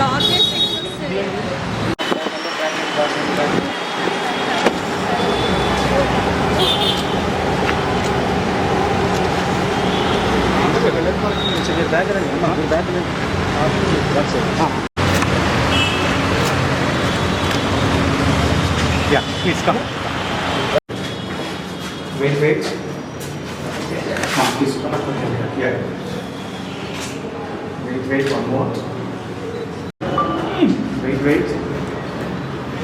Lock చేసి వస్తుంది bag రండి అమ్మా, మీరు బ్యాగ్ రండి. Back side. Yeah, please come. Wait, wait. Ah, please come up. Yeah. Wait, wait, one more. Wait, wait.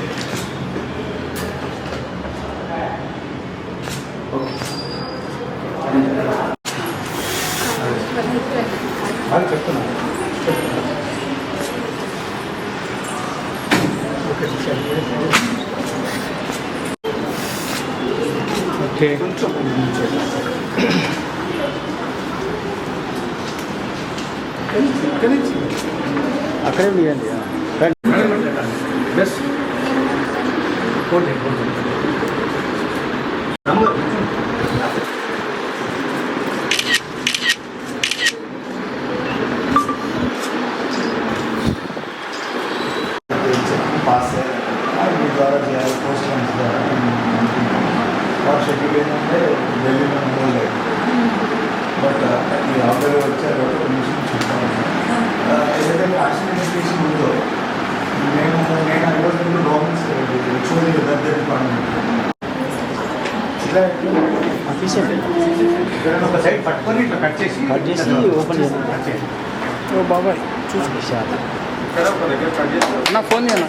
అది చెప్తున్నాను ఓకే కొంచెం అక్కడే మీయండి పోలేదు బట్ ఈ ఆర్డర్ వచ్చారు ఒక నిమిషం చెప్తాను ఏదైతే ఫ్యాషన్ ఎడ్యుకేషన్ ఉందో ఒక సైడ్ పట్టుకొని ఇట్లా కట్ చేసి కట్ చేసి ఓపెన్ చేయండి. ఓ బాబాయ్ చూసుకో షాప్ ఇక్కడ ఒక దగ్గర కట్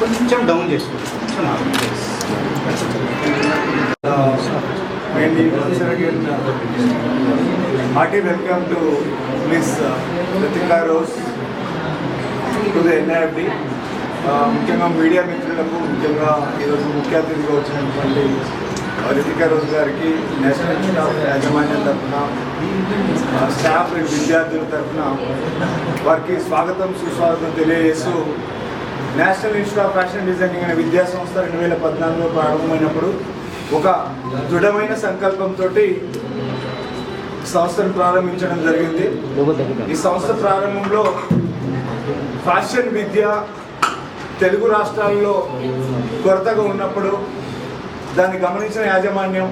కొంచెం డౌన్ చేసుకో కొంచెం up. And once again, hearty welcome to Miss uh, Ritika Rose to the NIFD. Uh, ముఖ్యంగా మీడియా మిత్రులకు ముఖ్యంగా ఈరోజు ముఖ్య అతిథిగా వచ్చినటువంటి రితికా రోజు గారికి నేషనల్ స్టాఫ్ ఆఫ్ యాజమాన్యం తరఫున స్టాఫ్ విద్యార్థుల తరఫున వారికి స్వాగతం సుస్వాగతం తెలియజేస్తూ National Institute of Fashion Designing అనే విద్యా సంస్థ రెండు వేల పద్నాలుగులో ప్రారంభమైనప్పుడు ఒక దృఢమైన సంకల్పంతో సంస్థను ప్రారంభించడం జరిగింది. ఈ సంస్థ ప్రారంభంలో ఫ్యాషన్ విద్య తెలుగు రాష్ట్రాల్లో కొరతగా ఉన్నప్పుడు దాన్ని గమనించిన యాజమాన్యం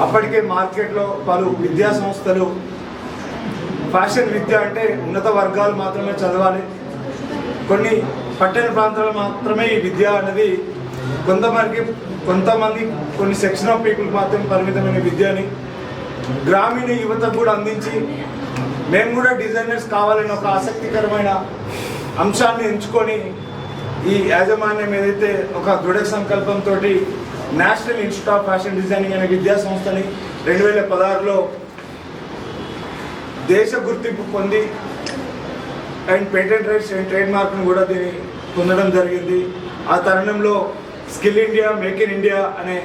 అప్పటికే మార్కెట్లో పలు విద్యా సంస్థలు ఫ్యాషన్ విద్య అంటే ఉన్నత వర్గాలు మాత్రమే చదవాలి. కొన్ని పట్టణ ప్రాంతాలు మాత్రమే ఈ విద్య అనేది కొంతమందికి కొంతమంది కొన్ని సెక్షన్ ఆఫ్ పీపుల్ మాత్రమే పరిమితమైన విద్యని గ్రామీణ యువతకు కూడా అందించి మేము కూడా డిజైనర్స్ కావాలని ఒక ఆసక్తికరమైన అంశాన్ని ఎంచుకొని ఈ యాజమాన్యం ఏదైతే ఒక దృఢ సంకల్పంతో National Institute of Fashion Designing అనే విద్యా సంస్థని రెండు వేల పదహారులో దేశ గుర్తింపు పొంది and patent rights and trade మార్క్ను కూడా దీన్ని పొందడం జరిగింది. ఆ తరుణంలో skill India make in India అనే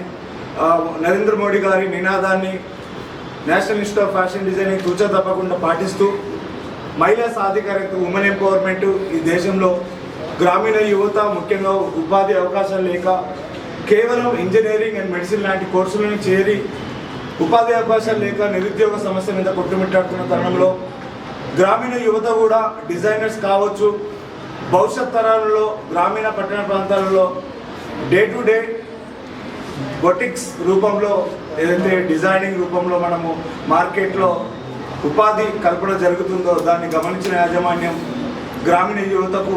నరేంద్ర మోడీ గారి నినాదాన్ని National Institute of Fashion Designing తూచా తప్పకుండా పాటిస్తూ మహిళా సాధికారత ఉమెన్ ఎంపవర్మెంట్ ఈ దేశంలో గ్రామీణ యువత ముఖ్యంగా ఉపాధి అవకాశాలు లేక కేవలం ఇంజనీరింగ్ అండ్ మెడిసిన్ లాంటి కోర్సులను చేరి ఉపాధి అవకాశాలు లేక నిరుద్యోగ సమస్య మీద కొట్టుమిట్టాడుతున్న తరుణంలో గ్రామీణ యువత కూడా డిజైనర్స్ కావచ్చు భవిష్యత్ తరాలలో గ్రామీణ పట్టణ ప్రాంతాలలో డే టు డే బొటిక్స్ రూపంలో ఏదైతే డిజైనింగ్ రూపంలో మనము మార్కెట్లో ఉపాధి కల్పన జరుగుతుందో దాన్ని గమనించిన యాజమాన్యం గ్రామీణ యువతకు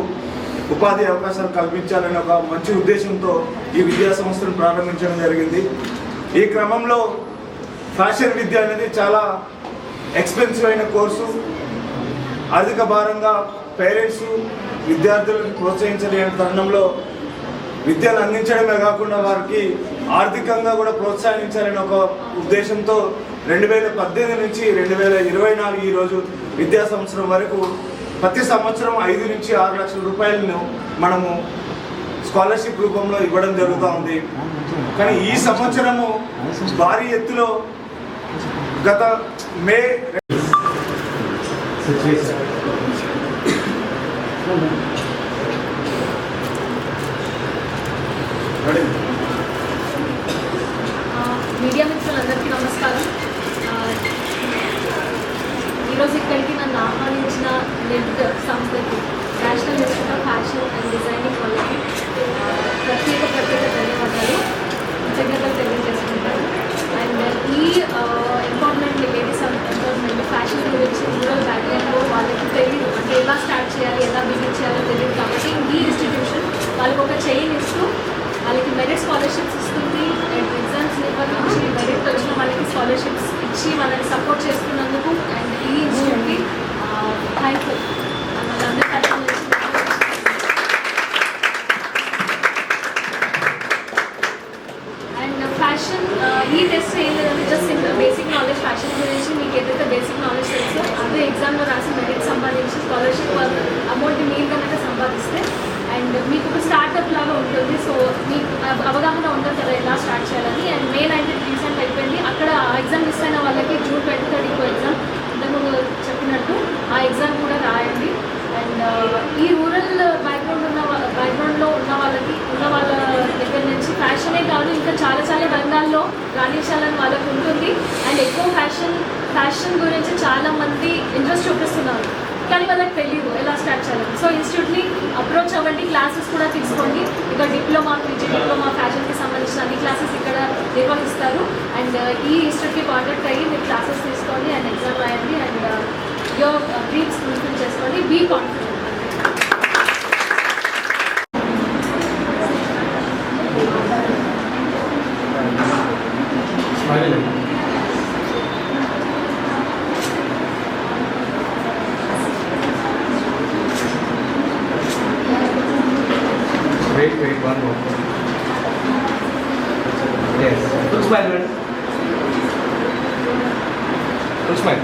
ఉపాధి అవకాశాలు కల్పించాలనే ఒక మంచి ఉద్దేశంతో ఈ విద్యా సంస్థను ప్రారంభించడం జరిగింది. ఈ క్రమంలో ఫ్యాషన్ విద్య అనేది చాలా ఎక్స్పెన్సివ్ అయిన కోర్సు. అధిక భారంగా పేరెంట్స్ విద్యార్థులను ప్రోత్సహించలేని తరుణంలో విద్యను అందించడమే కాకుండా వారికి ఆర్థికంగా కూడా ప్రోత్సహించాలని ఒక ఉద్దేశంతో రెండు వేల పద్దెనిమిది నుంచి రెండు వేల ఇరవై నాలుగు ఈరోజు విద్యా సంవత్సరం వరకు ప్రతి సంవత్సరం ఐదు నుంచి ఆరు లక్షల రూపాయలను మనము స్కాలర్షిప్ రూపంలో ఇవ్వడం జరుగుతూ ఉంది. కానీ ఈ సంవత్సరము భారీ ఎత్తులో గత మే సిచ్యువేషన్ ఆ, మీడియా మిత్రులందరికీ నమస్కారం ఆ, ఈరోజు ఇక్కడికి నన్ను ఆహ్వానించిన నెట్ సంస్థకి National Institute of Fashion and Designing వాళ్ళకి ప్రత్యేక ప్రత్యేక ధన్యవాదాలు. కృతజ్ఞతలు తెలియజేసుకుంటాను. అండ్ ఈ ఎంపవర్మెంట్ లేడీస్ ఎంపవర్మెంట్ ఫ్యాషన్ గురించి రూరల్ బ్యాక్గ్రౌండ్లో వాళ్ళకి తెలియదు. అంటే ఎలా స్టార్ట్ చేయాలి ఎలా బిగిన్ చేయాలో తెలియదు కాబట్టి ఈ ఇన్స్టిట్యూషన్ వాళ్ళకి ఒక చైన్ ఇస్తూ వాళ్ళకి మెరిట్ స్కాలర్షిప్స్ ఇస్తుంది. అండ్ ఎగ్జామ్స్ నిర్వహించి మెరిట్ వచ్చిన వాళ్ళకి స్కాలర్షిప్స్ వచ్చి మనల్ని సపోర్ట్ చేస్తున్నందుకు అండ్ ఈ ఇన్స్టిట్యూట్కి థ్యాంక్ యూ అండ్ ఫ్యాషన్ ఈ టెస్ట్ ఏం లేదంటే జస్ట్ బేసిక్ నాలెడ్జ్ ఫ్యాషన్ గురించి మీకు ఏదైతే బేసిక్ నాలెడ్జ్ తెలుసో అదే ఎగ్జామ్లో రాసి మెరిట్ సంపాదించి స్కాలర్షిప్ అమౌంట్ మీరు కనుక సంపాదిస్తే అండ్ మీకు ఒక స్టార్ట్అప్ లాగా ఉంటుంది. సో మీకు అవగాహన ఉంటుంది కదా ఎలా స్టార్ట్ చేయాలని అండ్ మే నైన్టీన్ రీసెంట్ అయిపోయింది అక్కడ ఆ ఎగ్జామ్ మిస్ అయిన వాళ్ళకి జూన్ ట్వంటీ థర్డ్ ఇంకో ఎగ్జామ్ ఇంతకుముందు చెప్పినట్టు ఆ ఎగ్జామ్ కూడా రాయండి అండ్ ఈ రూరల్ బ్యాక్గ్రౌండ్ ఉన్న బ్యాక్గ్రౌండ్లో ఉన్న వాళ్ళకి ఉన్న వాళ్ళ దగ్గర నుంచి ఫ్యాషనే కాదు ఇంకా చాలా చాలా రంగాల్లో రాణించాలని వాళ్ళకు ఉంటుంది. అండ్ ఎక్కువ ఫ్యాషన్ ఫ్యాషన్ గురించి చాలా మంది ఇంట్రెస్ట్ చూపిస్తున్నారు. కానీ వాళ్ళకి తెలియదు ఎలా స్టార్ట్ చేయాలి సో ఇన్స్టిట్యూట్ని అప్రోచ్ అవ్వండి. క్లాసెస్ కూడా తీసుకోండి. ఇక డిప్లొమా పీజీ డిప్లొమా ఫ్యాషన్కి సంబంధించిన అన్ని క్లాసెస్ ఇక్కడ నిర్వహిస్తారు. అండ్ uh, ఈ ఇన్స్టిట్యూట్కి కాంటాక్ట్ అయ్యి మీరు క్లాసెస్ తీసుకోండి. అండ్ ఎగ్జామ్ రాయండి. అండ్ యోర్ డ్రీమ్స్ ఫుల్ఫిల్ చేసుకోండి. బీ కాన్ఫిడెంట్ হয়নি Wait, wait, one more. Yes. Don't smile, man. Good smile.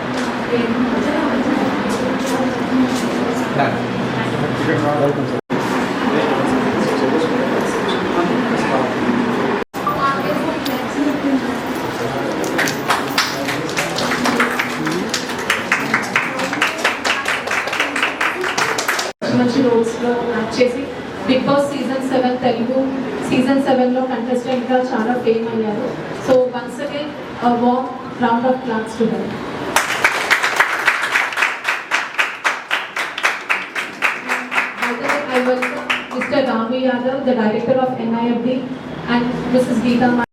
Done. Welcome. Season సెవెన్లో కంటెస్టెంట్గా చాలా ఫేమ్ అయ్యారు so once again warm round of claps to help I welcome Mr. Ramu Yadav, the director of NIFD, and Mrs. Geeta. Ma-